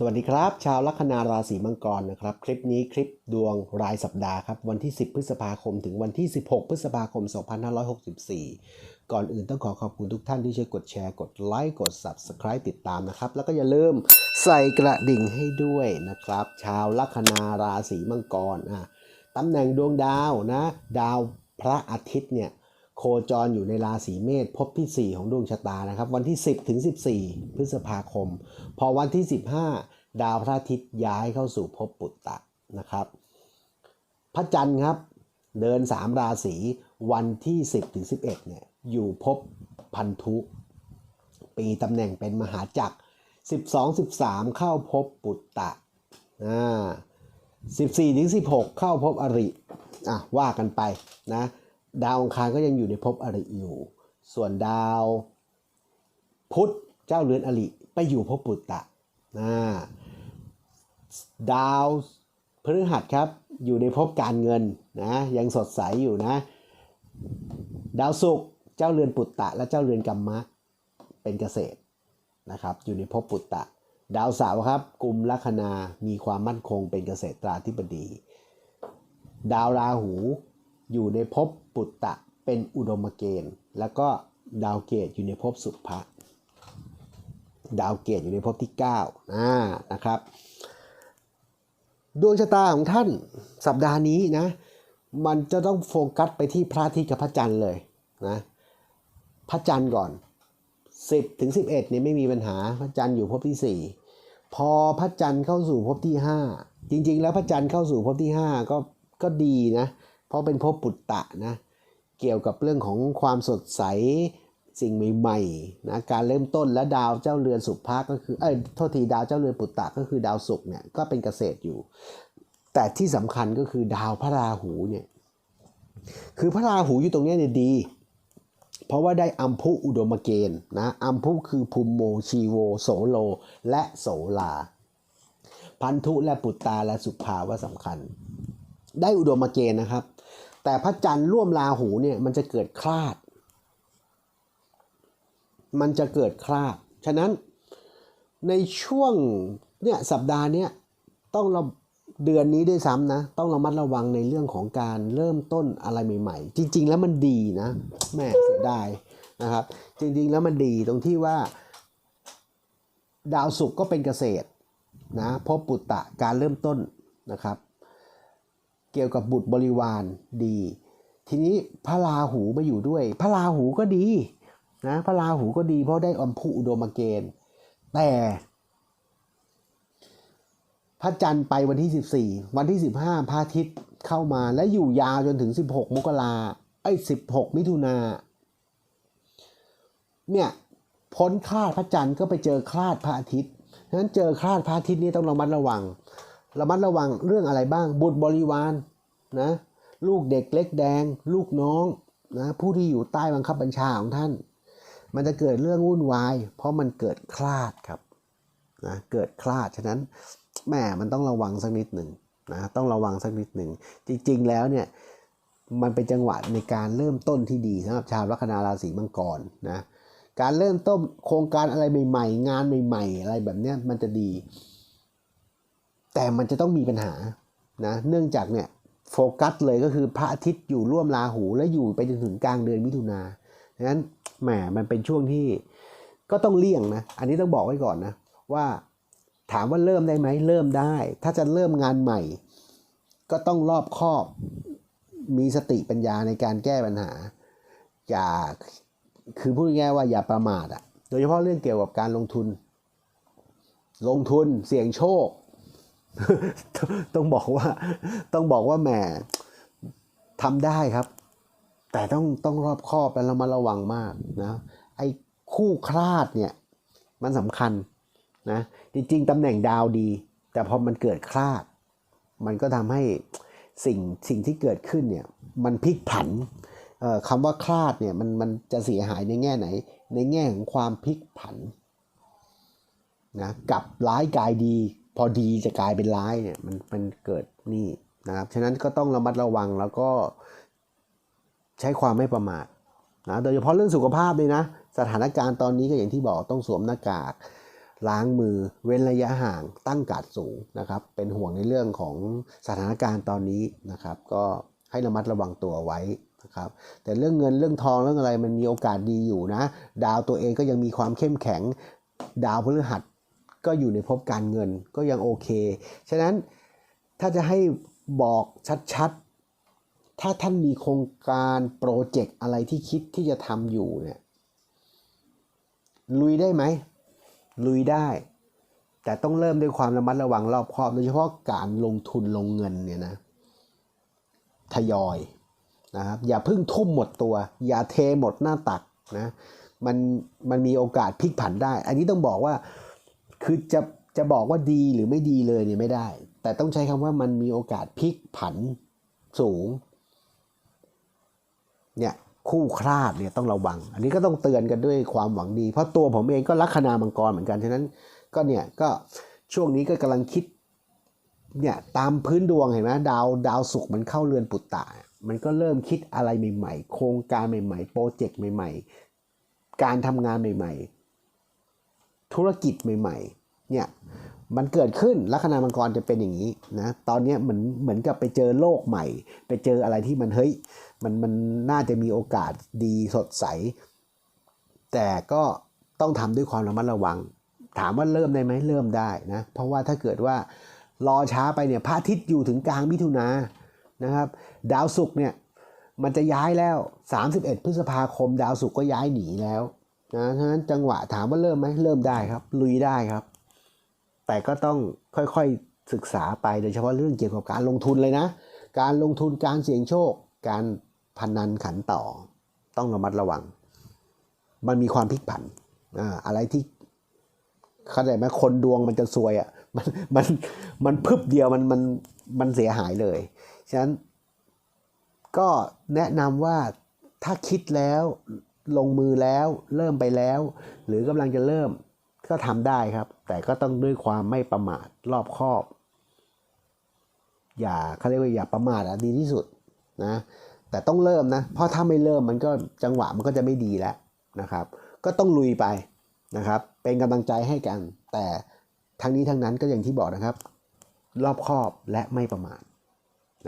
สวัสดีครับ ชาวลัคนาราศีมังกรนะครับ คลิปนี้คลิปดวงรายสัปดาห์ครับ วันที่ 10 พฤษภาคม ถึงวันที่ 16 พฤษภาคม 2564 ก่อนอื่นต้องขอขอบคุณทุกท่านที่ช่วยกดแชร์กดไลค์กด Subscribe ติดตามนะครับ แล้วก็อย่าลืมใส่กระดิ่งให้ด้วยนะครับ ชาวลัคนาราศีมังกรอะตำแหน่งดวงดาวนะ ดาวพระอาทิตย์เนี่ย โคจรอยู่ในราศีเมษภพที่ 4 ของดวงชะตานะครับ วันที่ 10 ถึง 14 พฤษภาคม พอวันที่ 15 ดาวพระอาทิตย์ย้ายเข้าสู่ภพปุตตะนะครับ พระจันทร์ครับเดิน 3 ราศีวันที่ 10 ถึง 11 เนี่ยอยู่ภพพันธุ ปีตำแหน่งเป็นมหาจักร 12 13 เข้าภพปุตตะอ่า14ถึง16 เข้าภพอริอะว่ากันไปนะ ดาวอังคารก็ยังอยู่ในภพอริอยู่ ส่วนดาวพุธเจ้าเรือนอริไปอยู่ภพปุตตะนะดาวพฤหัสครับอยู่ในภพการเงินนะยังสดใสอยู่นะ ดาวศุกร์เจ้าเรือนปุตตะ และเจ้าเรือนกัมมะเป็นเกษตรนะครับอยู่ในภพปุตตะ ดาวเสาร์ครับกลุ่มลัคนามีความมั่นคงเป็นเกษตรตราธิบดี ดาวราหู อยู่ในภพปุตตะเป็นอุดมเกณฑ์ แล้วก็ดาวเกตอยู่ในภพสุภะดาวเกตอยู่ในภพที่9อ่านะครับดวงชะตาของท่านสัปดาห์นี้นะมันจะต้องโฟกัสไปที่พระอาทิตย์กับพระจันทร์เลยนะพระจันทร์ก่อน 10ถึง11เนี่ยไม่มีปัญหาพระจันทร์อยู่ภพที่ 4 พอพระจันทร์เข้าสู่ภพที่ 5 จริง ๆ แล้วพระจันทร์เข้าสู่ภพที่ 5 ก็ก็ดีนะเเพราะเป็นภพปุตตะนะเกี่ยวกับเรื่องของความสดใสสิ่งใหม่ๆนะการเริ่มต้นและดาวเจ้าเรือนสุภาก็คือเอ้ยโทษทีดาวเจ้าเรือนปุตตะก็คือดาวศุกร์เนี่ยก็เป็นเกษตรอยู่ แต่ที่สำคัญก็คือดาวพระราหูเนี่ยคือพระราหูอยู่ตรงเนี้ยเนี่ยดี เพราะว่าได้อัมพุอุดมเกณฑ์นะอัมพุคือภูมิโมชีโว โสโล และโสลา พันธุและปุตตาและสุภาว่าสำคัญ ได้อุดมเกณฑ์นะครับ แต่พระจันทร์ร่วมราหูเนี่ยมันจะเกิดคลาด มันจะเกิดคลาด ฉะนั้นในช่วงเนี่ยสัปดาห์เนี้ยต้องเราเดือนนี้ด้วยซ้ำนะ ต้องระมัดระวังในเรื่องของการเริ่มต้นอะไรใหม่ ๆ จริง ๆ แล้วมันดีนะแม่เสียดายนะครับ จริง ๆ แล้วมันดีตรงที่ว่า ดาวศุกร์ก็เป็นเกษตรนะพบปุตตะการเริ่มต้นนะครับ กี่ยวกับบุตรบริวารดี ทีนี้พระราหูมาอยู่ด้วย พระราหูก็ดีนะพระราหูก็ดีเพราะได้อัมพุอุดมเกณฑ์ แต่พระจันทร์ไปวันที่ 14 วันที่ 15 พระอาทิตย์เข้ามาและอยู่ยาวจนถึง 16 มกราไอ้ 16 มิถุนาเนี่ยพ้นคลาดพระจันทร์ก็ไปเจอคลาดพระอาทิตย์ฉะนั้นเจอคลาดพระอาทิตย์นี่ต้องระมัดระวัง ระมัดระวังเรื่องอะไรบ้าง บุตรบริวาร นะลูกเด็กเล็กแดง ลูกน้องนะผู้ที่อยู่ใต้บังคับบัญชาของท่าน มันจะเกิดเรื่องวุ่นวาย เพราะมันเกิดคลาดครับนะเกิดคลาดฉะนั้นแหมมันต้องระวังสักนิดหนึ่งนะต้องระวังสักนิดหนึ่ง จริง ๆ แล้วเนี่ยมันเป็นจังหวะในการเริ่มต้นที่ดีสำหรับชาวลัคนาราศีมังกรนะการเริ่มต้นโครงการอะไรใหม่ ๆ งานใหม่ ๆ อะไรแบบนี้มันจะดี แต่มันจะต้องมีปัญหานะเนื่องจากเนี่ย โฟกัสเลยก็คือพระอาทิตย์อยู่ร่วมราหูและอยู่ไปจนถึงกลางเดือนมิถุนาดังนั้นแหมมันเป็นช่วงที่ก็ต้องเลี่ยงนะ อันนี้ต้องบอกไว้ก่อนนะ ว่าถามว่าเริ่มได้ไหมเริ่มได้ ถ้าจะเริ่มงานใหม่ ก็ต้องรอบคอบ มีสติปัญญาในการแก้ปัญหา อย่าคือพูดง่ายว่าอย่าประมาทอะโดยเฉพาะเรื่องเกี่ยวกับการลงทุน ลงทุนเสี่ยงโชค ต้องบอกว่าต้องบอกว่าแหมทำได้ครับ แต่ต้องต้องรอบคอบและระมัดระวังมากนะไอ้คู่คลาดเนี่ยมันสำคัญนะจริงๆตำแหน่งดาวดี แต่พอมันเกิดคลาด มันก็ทำให้สิ่งสิ่งที่เกิดขึ้นเนี่ยมันพลิกผันคำว่าคลาดเนี่ยมันมันจะเสียหายในแง่ไหน ในแง่ของความพลิกผันนะกับร้ายกายดี พอดีจะกลายเป็นร้ายเนี่ยมันมันเกิดนี่นะครับฉะนั้นก็ต้องระมัดระวังแล้วก็ใช้ความไม่ประมาทนะโดยเฉพาะเรื่องสุขภาพเลยนะ สถานการณ์ตอนนี้ก็อย่างที่บอกต้องสวมหน้ากาก ล้างมือเว้นระยะห่างตั้งกาดสูงนะครับ เป็นห่วงในเรื่องของสถานการณ์ตอนนี้นะครับ ก็ให้ระมัดระวังตัวไว้นะครับแต่เรื่องเงินเรื่องทองเรื่องอะไรมันมีโอกาสดีอยู่นะ ดาวตัวเองก็ยังมีความเข้มแข็ง ดาวพฤหัส ก็อยู่ในภพการเงินก็ยังโอเค ฉะนั้นถ้าจะให้บอกชัดๆ ถ้าท่านมีโครงการโปรเจกต์อะไรที่คิดที่จะทำอยู่เนี่ยลุยได้ไหม ลุยได้ แต่ต้องเริ่มด้วยความระมัดระวังรอบคอบ โดยเฉพาะการลงทุนลงเงินเนี่ยนะทยอยนะครับอย่าเพิ่งทุ่มหมดตัว อย่าเทหมดหน้าตักนะมันมันมีโอกาสพลิกผันได้ อันนี้ต้องบอกว่า คือจะจะบอกว่าดีหรือไม่ดีเลยเนี่ยไม่ได้ แต่ต้องใช้คำว่ามันมีโอกาสพลิกผันสูงเนี่ยคู่คลาดเนี่ยต้องระวัง อันนี้ก็ต้องเตือนกันด้วยความหวังดี เพราะตัวผมเองก็ลัคนามังกรเหมือนกันฉะนั้นก็เนี่ยก็ช่วงนี้ก็กำลังคิดเนี่ยตามพื้นดวงเห็นไหมดาวดาวศุกร์มันเข้าเรือนปุตตะมันก็เริ่มคิดอะไรใหม่ ๆ โครงการใหม่ ๆ โปรเจกต์ใหม่ ๆ การทำงานใหม่ ๆ ธุรกิจใหม่ๆ เนี่ย มันเกิดขึ้นลัคนามังกรจะเป็นอย่างนี้นะ ตอนนี้เหมือนเหมือนกับไปเจอโลกใหม่ ไปเจออะไรที่มันเฮ้ย มันมันน่าจะมีโอกาสดีสดใส แต่ก็ต้องทำด้วยความระมัดระวัง ถามว่าเริ่มได้ไหมเริ่มได้นะ เพราะว่าถ้าเกิดว่ารอช้าไปเนี่ยพระอาทิตย์อยู่ถึงกลางมิถุนานะครับ ดาวศุกร์เนี่ยมันจะย้ายแล้ว 31 พฤษภาคม ดาวศุกร์ก็ย้ายหนีแล้ว นะฉะนั้นจังหวะถามว่าเริ่มไหมเริ่มได้ครับ ลุยได้ครับ แต่ก็ต้องค่อยๆศึกษาไปโดยเฉพาะเรื่องเกี่ยวกับการลงทุนเลยนะ การลงทุนการเสี่ยงโชค การพนันขันต่อ ต้องระมัดระวัง มันมีความพลิกผันอ่าอะไรที่เข้าใจไหมคนดวงมันจะซวยอะ่ะมันมันมันพึบเดียวมันมันมันเสียหายเลย ฉะนั้นก็แนะนำว่าถ้าคิดแล้ว ลงมือแล้ว เริ่มไปแล้ว หรือกำลังจะเริ่มก็ทำได้ครับ แต่ก็ต้องด้วยความไม่ประมาทรอบคอบ อย่าเขาเรียกว่าอย่าประมาทอะดีที่สุดนะแต่ต้องเริ่มนะ เพราะถ้าไม่เริ่มมันก็จังหวะมันก็จะไม่ดีแล้วนะครับ ก็ต้องลุยไปนะครับ เป็นกำลังใจให้กัน แต่ทั้งนี้ทั้งนั้นก็อย่างที่บอกนะครับ รอบคอบและไม่ประมาท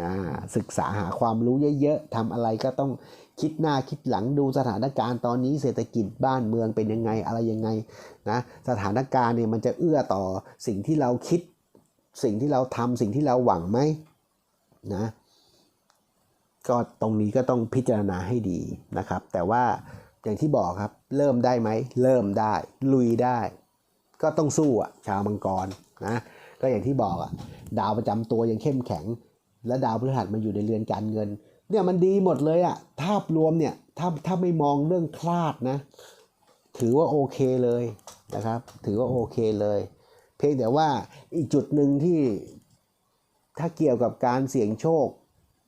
นะศึกษาหาความรู้เยอะๆทำอะไรก็ต้อง คิดหน้าคิดหลังดูสถานการณ์ตอนนี้เศรษฐกิจบ้านเมืองเป็นยังไงอะไรยังไงนะสถานการณ์เนี่ยมันจะเอื้อต่อสิ่งที่เราคิด สิ่งที่เราทำสิ่งที่เราหวังไหมนะก็ตรงนี้ก็ต้องพิจารณาให้ดีนะครับ แต่ว่าอย่างที่บอกครับเริ่มได้ไหมเริ่มได้ ลุยได้ ก็ต้องสู้อะชาวมังกรนะก็อย่างที่บอกอะดาวประจำตัวยังเข้มแข็ง และดาวพฤหัสมันอยู่ในเรือนการเงิน เนี่ยมันดีหมดเลยอะภาพรวมเนี่ยถ้าถ้าไม่มองเรื่องคลาดนะ ถือว่าโอเคเลยนะครับ ถือว่าโอเคเลย เพียงแต่ว่าอีกจุดหนึ่งที่ถ้าเกี่ยวกับการเสี่ยงโชค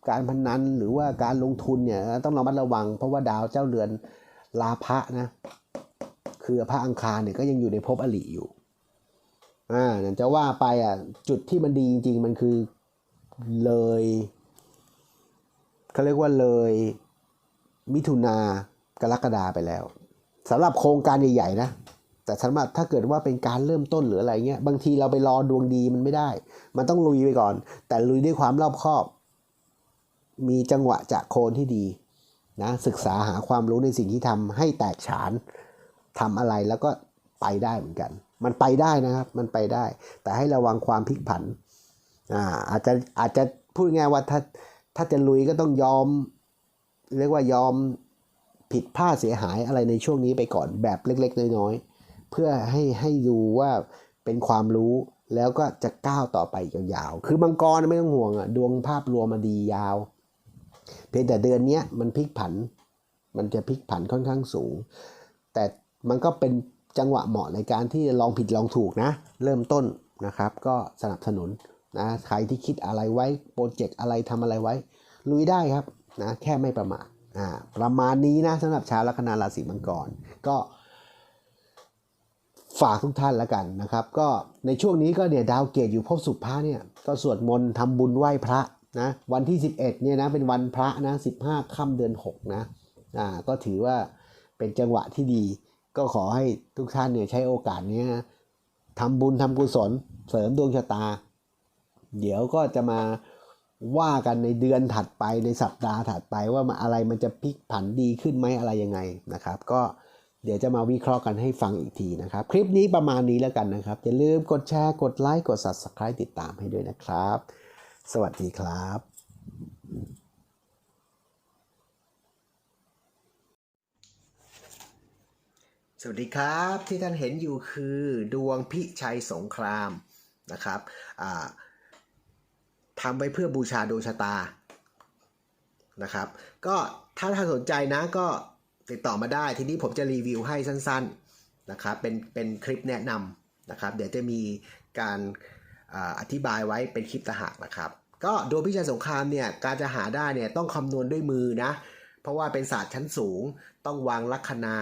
การพนันหรือว่าการลงทุนเนี่ยต้องระมัดระวัง เพราะว่าดาวเจ้าเรือนลาภะนะ คือพระอังคารเนี่ยก็ยังอยู่ในภพอลิอยู่อ่าจะว่าไปอะจุดที่มันดีจริง ๆ มันคือเลย เขาเรียกว่าเลยมิถุนากรกฎาไปแล้วสำหรับโครงการใหญ่ๆนะแต่สำหรับถ้าเกิดว่าเป็นการเริ่มต้นหรืออะไรเงี้ยบางทีเราไปรอดวงดีมันไม่ได้ มันต้องลุยไปก่อน แต่ลุยด้วยความรอบคอบ มีจังหวะจะโคนที่ดีนะศึกษาหาความรู้ในสิ่งที่ทำให้แตกฉานทำอะไรแล้วก็ไปได้เหมือนกัน มันไปได้นะครับ มันไปได้ แต่ให้ระวังความพลิกผันอ่าอาจจะอาจจะพูดง่ายว่าถ้า ถ้าจะลุยก็ต้องยอม เรียกว่ายอมผิดพลาดเสียหายอะไรในช่วงนี้ไปก่อนแบบเล็ก ๆ น้อยๆเพื่อให้ให้ดูว่าเป็นความรู้แล้วก็จะก้าวต่อไปยาวๆ คือมังกรไม่ต้องห่วงอะดวงภาพรวมมาดียาว เพียงแต่เดือนนี้มันพลิกผัน มันจะพลิกผันค่อนข้างสูง แต่มันก็เป็นจังหวะเหมาะในการที่ลองผิดลองถูกนะ เริ่มต้นนะครับ ก็สนับสนุน นะใครที่คิดอะไรไว้โปรเจกต์อะไรทำอะไรไว้ ลุยได้ครับนะแค่ไม่ประมาทอ่าประมาณนี้นะสำหรับชาวลัคนาราศีมังกรก็ฝากทุกท่านแล้วกันนะครับ ก็ในช่วงนี้ก็เนี่ยดาวเกตอยู่พบสุภาเนี่ยก็สวดมนต์ทำบุญไหว้พระนะวันที่ 11เนี่ยนะเป็นวันพระนะ15ค่ำเดือน6นะอ่าก็ถือว่าเป็นจังหวะที่ดี ก็ขอให้ทุกท่านเนี่ยใช้โอกาสนี้นะทำบุญทำกุศลเสริมดวงชะตา เดี๋ยวก็จะมาว่ากันในเดือนถัดไปในสัปดาห์ถัดไปว่ามาอะไรมันจะพลิกผันดีขึ้นไหมอะไรยังไงนะครับ ก็เดี๋ยวจะมาวิเคราะห์กันให้ฟังอีกทีนะครับ คลิปนี้ประมาณนี้แล้วกันนะครับ อย่าลืมกดแชร์กดไลค์กด subscribe ติดตามให้ด้วยนะครับ สวัสดีครับสวัสดีครับที่ท่านเห็นอยู่คือดวงพิชัยสงครามนะครับอ่า ทำไว้เพื่อบูชาดวงชะตานะครับ ก็ถ้าท่านสนใจนะก็ติดต่อมาได้ทีนี้ผมจะรีวิวให้สั้นๆนะครับเป็นเป็นคลิปแนะนำนะครับเดี๋ยวจะมีการอาอธิบายไว้เป็นคลิปตางหากนะครับ ก็ดวงพิชัยสงครามเนี่ยการจะหาได้เนี่ยต้องคำนวณด้วยมือนะ เพราะว่าเป็นศาสตร์ชั้นสูง ต้องวางลัคนา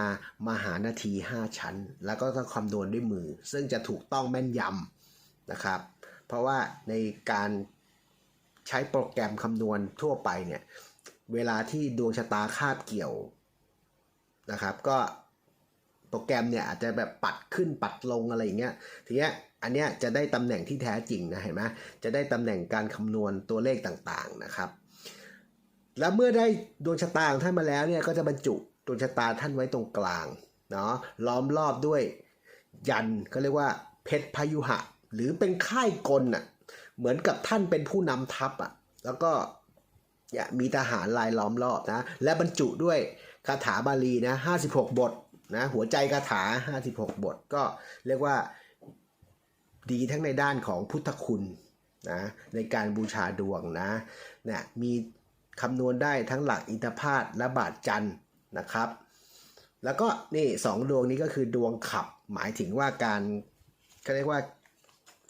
มหานาที 5 ชั้น แล้วก็ต้องคำนวณด้วยมือ ซึ่งจะถูกต้องแม่นยำนะครับ เพราะว่าในการ ใช้โปรแกรมคำนวณทั่วไปเนี่ยเวลาที่ดวงชะตาคาบเกี่ยวนะครับ ก็โปรแกรมเนี่ยอาจจะแบบปัดขึ้นปัดลงอะไรอย่างเงี้ยทีเนี้ยอันเนี้ยจะได้ตำแหน่งที่แท้จริงนะเห็นไหมจะได้ตำแหน่งการคำนวณตัวเลขต่างๆนะครับ แล้วเมื่อได้ดวงชะตาของท่านมาแล้วเนี่ยก็จะบรรจุดวงชะตาท่านไว้ตรงกลางเนาะล้อมรอบด้วยยันก็เรียกว่าเพชรพยุหะ หรือเป็นค่ายกลน่ะ เหมือนกับท่านเป็นผู้นำทัพอะ แล้วก็มีทหารลายล้อมรอบนะ และบรรจุด้วยคาถาบาลีนะ56บทนะหัวใจคาถา56บท ก็เรียกว่าดีทั้งในด้านของพุทธคุณนะในการบูชาดวงนะเนี่ยมีคำนวณได้ทั้งหลักอินทพาตและบาทจันนะครับ แล้วก็นี่สองดวงนี้ก็คือดวงขับหมายถึงว่าการเขาเรียกว่า